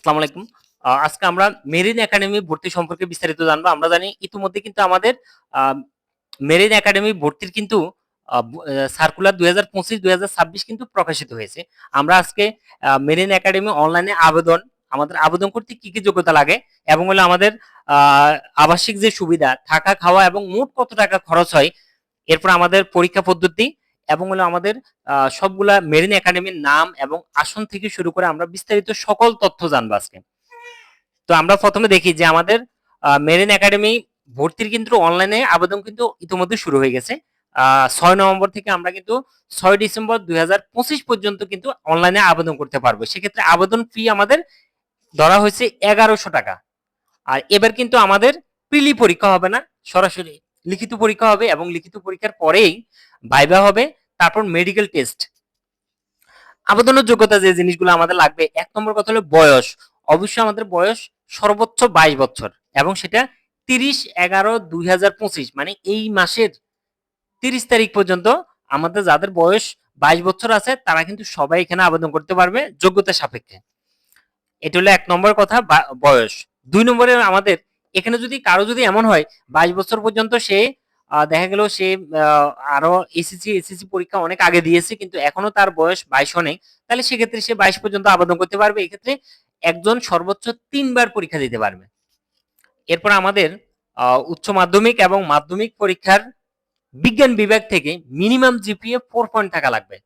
আসসালামু আলাইকুম। আজকে আমরা মেরিন একাডেমি ভর্তি সম্পর্কে বিস্তারিত জানব। আমরা জানি ইতিমধ্যে কিন্তু আমাদের মেরিন একাডেমি ভর্তির কিন্তু সার্কুলার দুই হাজার পঁচিশ, দুই হাজার ছাব্বিশ কিন্তু প্রকাশিত হয়েছে। আমরা আজকে মেরিন একাডেমি অনলাইনে আবেদন, আমাদের আবেদন করতে কি কি যোগ্যতা লাগে এবং হলো আমাদের আবাসিক যে সুবিধা, থাকা, খাওয়া এবং মোট কত টাকা খরচ হয়, এরপর আমাদের পরীক্ষা পদ্ধতি এবং হলো আমাদের সবগুলা মেরিন একাডেমির নাম এবং আসন থেকে শুরু করে আমরা বিস্তারিত সকল তথ্য জানব আজকে। তো আমরা প্রথমে দেখি যে আমাদের মেরিন একাডেমি ভর্তির কিন্তু অনলাইনে আবেদন কিন্তু ইতিমধ্যে শুরু হয়ে গেছে। ছয় নভেম্বর থেকে আমরা কিন্তু ছয় ডিসেম্বর দুই হাজার পঁচিশ পর্যন্ত কিন্তু অনলাইনে আবেদন করতে পারব। সেক্ষেত্রে আবেদন ফি আমাদের ধরা হয়েছে এগারোশো টাকা। আর এবার কিন্তু আমাদের প্রিলি পরীক্ষা হবে না, সরাসরি লিখিত পরীক্ষা হবে এবং লিখিত পরীক্ষার পরেই ভাইবা হবে। তারপর মেডিকেল টেস্ট আবেদনের যোগ্যতা যে জিনিসগুলো আমাদের লাগবে, এক নম্বর কথা হলো বয়স। অবশ্যই আমাদের বয়স সর্বোচ্চ বাইশ বছর এবং সেটা তিরিশ এগারো দুই মানে এই মাসের তিরিশ তারিখ পর্যন্ত আমাদের যাদের বয়স বাইশ বছর আছে, তারা কিন্তু সবাই এখানে আবেদন করতে পারবে যোগ্যতা সাপেক্ষে। এটা হলো এক নম্বর কথা বয়স। দুই নম্বরে আমাদের, এখানে যদি কারও যদি এমন হয়, বাইশ বছর পর্যন্ত সে দেখা গেল সে আরও এসএসসি এসএসসি পরীক্ষা অনেক আগে দিয়েছে, কিন্তু এখনও তার বয়স বাইশ নেই তাহলে সেক্ষেত্রে সে বাইশ পর্যন্ত আবেদন করতে পারবে। এক্ষেত্রে একজন সর্বোচ্চ তিনবার পরীক্ষা দিতে পারবে। এরপর আমাদের উচ্চ মাধ্যমিক এবং মাধ্যমিক পরীক্ষার বিজ্ঞান বিভাগ থেকে মিনিমাম জিপিএ ফোর পয়েন্ট থাকা লাগবে।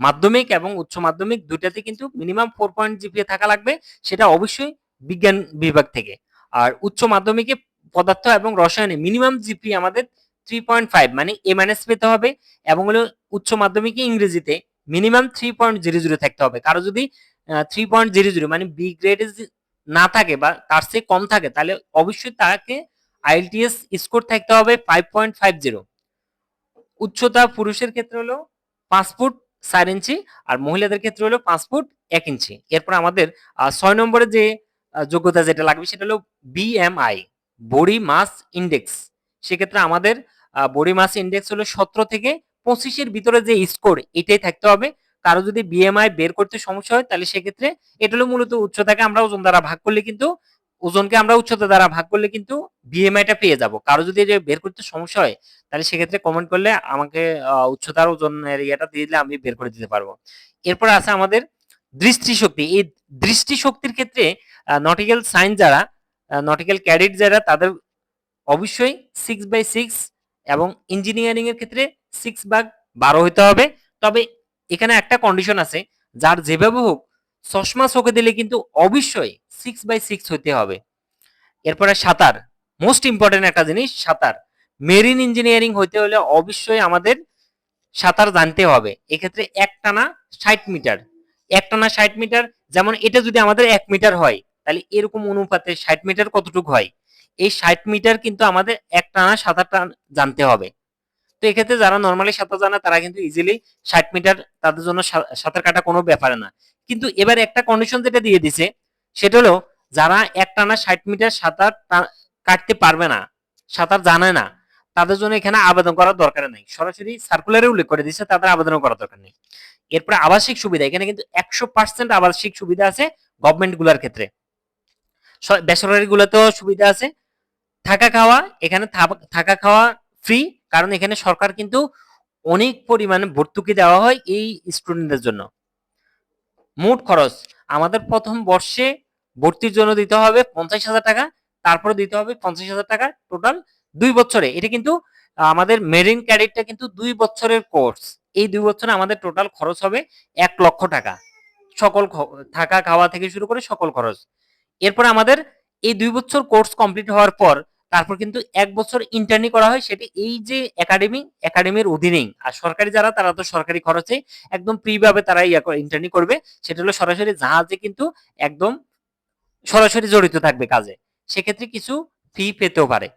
মাধ্যমিক এবং উচ্চ মাধ্যমিক দুটাতে কিন্তু মিনিমাম ফোর পয়েন্ট জিপিএ থাকা লাগবে, সেটা অবশ্যই বিজ্ঞান বিভাগ থেকে। আর উচ্চ মাধ্যমিকে পদার্থ এবং রসায়নে মিনিমাম জিপি আমাদের থ্রি পয়েন্ট ফাইভ মানে এ মাইনাস পেতে হবে এবং হলো উচ্চ মাধ্যমিকে ইংরেজিতে minimum three point zero zero থাকতে হবে। কারও যদি থ্রি পয়েন্ট জিরো জিরো মানে বি গ্রেড না থাকে বা তার চেয়ে কম থাকে, তাহলে অবশ্যই তাকে আইএলটিএস স্কোর থাকতে হবে ফাইভ পয়েন্ট ফাইভ জিরো উচ্চতা পুরুষের ক্ষেত্রে হলো পাঁচ ফুট চার ইঞ্চি আর মহিলাদের ক্ষেত্রে হলো পাঁচ ফুট এক ইঞ্চি। এরপর আমাদের ছয় নম্বরে যে যোগ্যতা যেটা লাগবে সেটা হলো বিএমআই বডি মাস ইন্ডেক্স সেক্ষেত্রে আমাদের বডি মাস ইন্ডেক্স হলো সতেরো থেকে পঁচিশের ভিতরে যে স্কোর এটাই থাকতে হবে। কারও যদি বিএমআই বের করতে সমস্যা হয়, তাহলে সেক্ষেত্রে এটা হলো মূলত উচ্চতাকে আমরা ওজন দ্বারা ভাগ করলে কিন্তু, ওজনকে আমরা উচ্চতা দ্বারা ভাগ করলে কিন্তু বিএমআইটা পেয়ে যাব। কারও যদি বের করতে সমস্যা হয়, তাহলে সেক্ষেত্রে কমেন্ট করলে আমাকে উচ্চতার ওজনের ইয়েটা দিয়ে দিলে আমি বের করে দিতে পারব। এরপর আছে আমাদের দৃষ্টিশক্তি। এই দৃষ্টিশক্তির ক্ষেত্রে নটিক্যাল সায়েন্স যারা নটিক্যাল ক্যাডেট যারা, তাদের অবশ্যই সিক্স বাই সিক্স এবং ইঞ্জিনিয়ারিং এর ক্ষেত্রে সিক্স ভাগ বারো হতে হবে। তবে এখানে একটা কন্ডিশন আছে, যার যেভাবে হোক, চশমা চোখে দিলে কিন্তু অবশ্যই সিক্স বাই সিক্স হতে হবে। এরপরে সাঁতার মোস্ট ইম্পর্টেন্ট একটা জিনিস, সাঁতার। মেরিন ইঞ্জিনিয়ারিং হইতে হলে অবশ্যই আমাদের সাঁতার জানতে হবে। এক্ষেত্রে একটানা ষাট মিটার। একটানা ষাট মিটার, যেমন এটা যদি আমাদের এক মিটার হয়, তাহলে এরকম অনুপাতে ষাট মিটার কতটুকু হয়? এই ষাট মিটার কিন্তু আমাদের একটানা সাঁতারটা জানতে হবে। তো এক্ষেত্রে যারা নর্মালি সাঁতার জানে, তারা কিন্তু ইজিলি ষাট মিটার তাদের জন্য সাঁতার কাটা কোনো ব্যাপারে না। কিন্তু এবার একটা কন্ডিশন যেটা দিয়ে দিছে, সেটা হলো যারা এক টানা ষাট মিটার সাঁতার কাটতে পারবে না, সাঁতার জানে না, তাদের জন্য এখানে আবেদন করার দরকার নেই। সরাসরি সার্কুলারে উল্লেখ করে দিচ্ছে তাদের আবেদন করার দরকার নেই। এরপরে আবাসিক সুবিধা, এখানে কিন্তু একশো পার্সেন্ট আবাসিক সুবিধা আছে গভর্নমেন্টগুলার ক্ষেত্রে। বেসরকারি গুলোতেও সুবিধা আছে থাকা খাওয়া, এখানে থাকা খাওয়া ফ্রি কারণ এখানে সরকার কিন্তু অনেক পরিমাণে ভর্তুকি দেওয়া হয় এই স্টুডেন্টদের জন্য। মোট খরচ, আমাদের প্রথম বর্ষে ভর্তির জন্য দিতে হবে পঞ্চাশ হাজার টাকা, তারপরে দিতে হবে পঞ্চাশ হাজার টাকা টোটাল দুই বছরে। এটা কিন্তু আমাদের মেরিন ক্যাডেটটা কিন্তু দুই বছরের কোর্স এই দুই বছরে আমাদের টোটাল খরচ হবে এক লক্ষ টাকা। সকল থাকা খাওয়া থেকে শুরু করে সকল খরচ। এরপর আমাদের এই দুই বছর কোর্স কমপ্লিট হওয়ার পর তারপর কিন্তু এক বছর ইন্টার্নি করা হয়, সেটা এই যে একাডেমি একাডেমির অধীনেই। আর সরকারি যারা, তারা তো সরকারি খরচে একদম ফ্রি ভাবে তারা ইন্টার্নি করবে। সেটা হলো সরাসরি জাহাজে কিন্তু একদম সরাসরি জড়িত থাকবে কাজে। সেক্ষেত্রে কিছু ফি পেতেও পারে।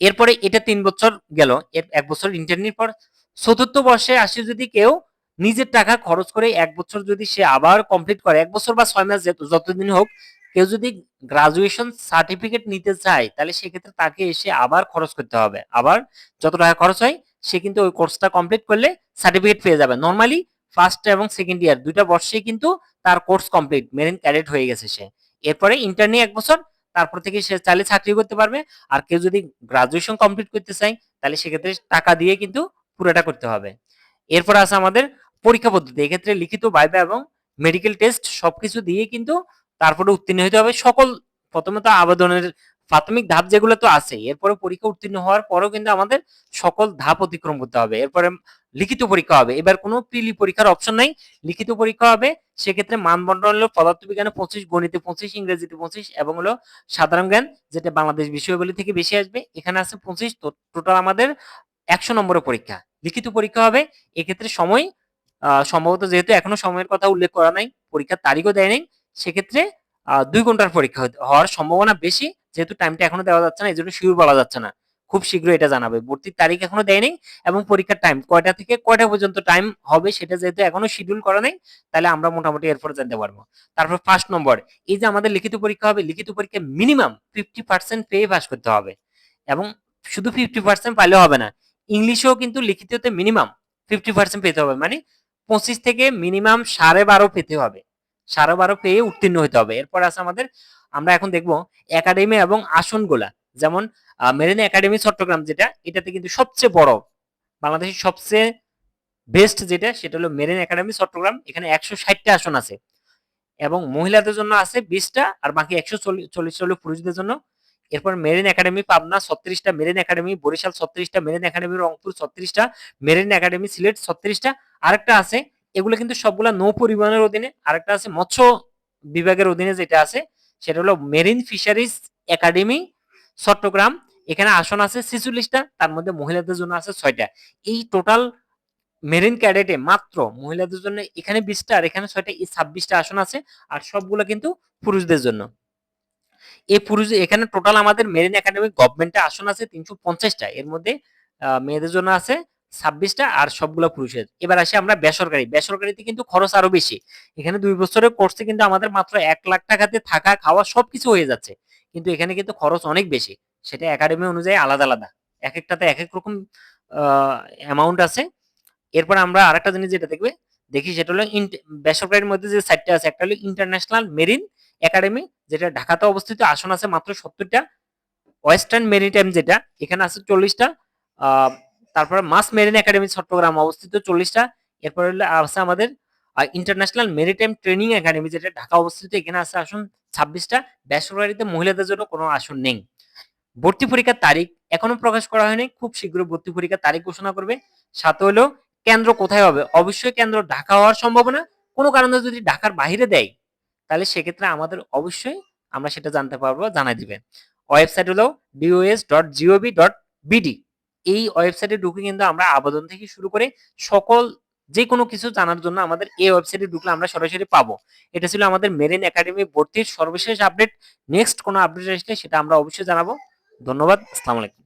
এরপরে এটা তিন বছর গেল। এর এক বছর ইন্টার্নির পর চতুর্থ বর্ষে আসে যদি কেউ নিজের টাকা খরচ করে এক বছর যদি সে আবার কমপ্লিট করে, এক বছর বা ছয় মাস যত- যতদিন হোক কেউ যদি গ্রাজুয়েশন সার্টিফিকেট নিতে চায়, তাহলে সেক্ষেত্রে তাকে এসে আবার খরচ করতে হবে। আবার যত টাকা খরচ হয়, সে কিন্তু ওই কোর্সটা কমপ্লিট করলে সার্টিফিকেট পেয়ে যাবে। নর্মালি ফার্স্ট এবং সেকেন্ড ইয়ার দুইটা বর্ষেই কিন্তু তার কোর্স কমপ্লিট মেরিন ক্যাডেট হয়ে গেছে সে। এরপরে ইন্টার নিয়ে এক বছর, তারপর থেকে সে চাইলে চাকরি করতে পারবে। আর কেউ যদি গ্রাজুয়েশন কমপ্লিট করতে চায়, তাহলে সেক্ষেত্রে টাকা দিয়ে কিন্তু পুরোটা করতে হবে। এরপর আছে আমাদের পরীক্ষা পদ্ধতি। এক্ষেত্রে লিখিত বাইবা এবং মেডিকেল টেস্ট সবকিছু দিয়ে কিন্তু তারপরে উত্তীর্ণ হতে হবে। সকল প্রথমত আবেদনের প্রাথমিক ধাপ যেগুলো তো আছে, এরপরে পরীক্ষা উত্তীর্ণ হওয়ার পরেও কিন্তু আমাদের সকল ধাপ অতিক্রম করতে হবে। এরপরে লিখিত পরীক্ষা হবে। এবার কোনো প্রিলি পরীক্ষার অপশন নাই। লিখিত পরীক্ষা হবে, সেক্ষেত্রে মানবন্টন হলো পদার্থবিজ্ঞানে পঁচিশ, গণিতে পঁচিশ, ইংরেজিতে পঁচিশ এবং হলো সাধারণ জ্ঞান, যেটা বাংলাদেশ বিষয়গুলি থেকে বেশি আসবে। এখানে আছে পঁচিশ টোটাল আমাদের একশো নম্বরের পরীক্ষা। লিখিত পরীক্ষা হবে, এক্ষেত্রে সময় সম্ভবত যেহেতু এখনও সময়ের কথা উল্লেখ করা নাই, পরীক্ষার তারিখও দেয় নাই। সেক্ষেত্রে দুই ঘণ্টার পরীক্ষা হওয়ার সম্ভাবনা বেশি, যেহেতু টাইমটা এখনও দেওয়া যাচ্ছে না এই জন্য শিওর বলা যাচ্ছে না। খুব শীঘ্রই এটা জানাবে। ভর্তির তারিখ এখনও দেয়নি এবং পরীক্ষার টাইম কয়টা থেকে কয়টা পর্যন্ত টাইম হবে সেটা যেহেতু এখনও শিডিউল করা নেই, তাহলে আমরা মোটামুটি এরপর জানতে পারব। তারপর ফার্স্ট নম্বর এই যে আমাদের লিখিত পরীক্ষা হবে, লিখিত পরীক্ষা মিনিমাম ফিফটি পার্সেন্ট পেয়ে পাস করতে হবে। এবং শুধু ফিফটি পার্সেন্ট পাইলে হবে না, ইংলিশেও কিন্তু লিখিততে মিনিমাম ফিফটি পার্সেন্ট পেতে হবে। মানে পঁচিশ থেকে মিনিমাম সাড়ে বারো পেতে হবে। সাড়ে বারো পেয়ে উত্তীর্ণ হতে হবে। এরপর আছে আমাদের, আমরা এখন দেখব একাডেমি এবং আসনগুলা। যেমন মেরিন একাডেমি চট্টগ্রাম যেটা, এটাতে কিন্তু সবচেয়ে বড়, বাংলাদেশের সবচেয়ে বেস্ট যেটা, সেটা হলো মেরিন একাডেমি চট্টগ্রাম। এখানে একশো ষাটটা আসন আছে। এবং মহিলাদের জন্য আছে বিশটা, আর বাকি একশো চল্লিশটা হলো পুরুষদের জন্য। এরপর মেরিন একাডেমি পাবনা ছত্রিশটা মেরিন একাডেমি বরিশাল ছত্রিশটা মেরিন একাডেমি রংপুর ছত্রিশটা মেরিন একাডেমি সিলেট ছত্রিশটা। আরেকটা আছে এগুলো কিন্তু সবগুলা নৌ পরিবহনের অধীনে। আরেকটা আছে মৎস্য বিভাগের অধীনে যেটা আছে, সেটা হলো মেরিন ফিশারিজ একাডেমি চট্টগ্রাম। এখানে আসন আছে ছেচল্লিশটা, তার মধ্যে মহিলাদের জন্য আছে ছয়টা। এই টোটাল মেরিন ক্যাডেটে মাত্র মহিলাদের জন্য এখানে বিশটা, আর এখানে ছয়টা, এই ছাব্বিশটা আসন আছে, আর সবগুলো কিন্তু পুরুষদের জন্য। এই পুরুষ, এখানে টোটাল আমাদের মেরিন একাডেমি গভর্নমেন্টে আসন আছে তিনশো পঞ্চাশটা। এর মধ্যে মেয়েদের জন্য আছে ছাব্বিশটা আর সবগুলো পুরুষের। এবার আসি আমরা বেসরকারি। বেসরকারিতে কিন্তু খরচ আরও বেশি। এখানে দুই বছরের কোর্সে কিন্তু আমাদের মাত্র এক লাখ টাকাতে থাকা, খাওয়া সবকিছু হয়ে যাচ্ছে। কিন্তু এখানে কিন্তু খরচ অনেক বেশি। সেটা একাডেমি অনুযায়ী আলাদা আলাদা। এক একটাতে এক এক রকম অ্যামাউন্ট আছে। এরপর আমরা আরেকটা জিনিস যেটা দেখবে, দেখি সেটা হলো বেসরকারির মধ্যে যে সাইটটা আছে, একটা হলো ইন্টারন্যাশনাল মেরিন একাডেমি যেটা ঢাকাতে অবস্থিত। আসন আছে মাত্র সত্তরটা। ওয়েস্টার্ন মেরিটাইম যেটা, এখানে আছে চল্লিশটা। তারপরে মাস মেরিন একাডেমি চট্টগ্রাম অবস্থিত চল্লিশটা। এরপর আছে আমাদের ইন্টারন্যাশনাল মেরিটাইম ট্রেনিং একাডেমি যেটা ঢাকা অবস্থিত, এখানে আছে আসন ছাব্বিশটা। বেসরকারিতে মহিলাদের জন্য কোনো আসন নেই। ভর্তি পরীক্ষার তারিখ এখনও প্রকাশ করা হয়নি। খুব শীঘ্র ভর্তি পরীক্ষার তারিখ ঘোষণা করবে। সাথে হলো কেন্দ্র কোথায় হবে? অবশ্যই কেন্দ্র ঢাকা হওয়ার সম্ভাবনা। কোনো কারণে যদি ঢাকার বাইরে দেয়, তাহলে সেক্ষেত্রে আমাদের অবশ্যই আমরা সেটা জানতে পারব, জানাই দিবে। ওয়েবসাইট হলো DOS dot GOV dot BD এই ওয়েবসাইটে ঢুকে কিন্তু আমরা আবেদন থেকে শুরু করে সকল যে কোনো কিছু জানার জন্য আমাদের এই ওয়েবসাইটে ঢুকলে আমরা সরাসরি পাবো। এটা ছিল আমাদের মেরিন একাডেমি ভর্তির সর্বশেষ আপডেট নেক্সট কোনো আপডেট আসলে সেটা আমরা অবশ্যই জানাব। ধন্যবাদ। আসসালামু আলাইকুম।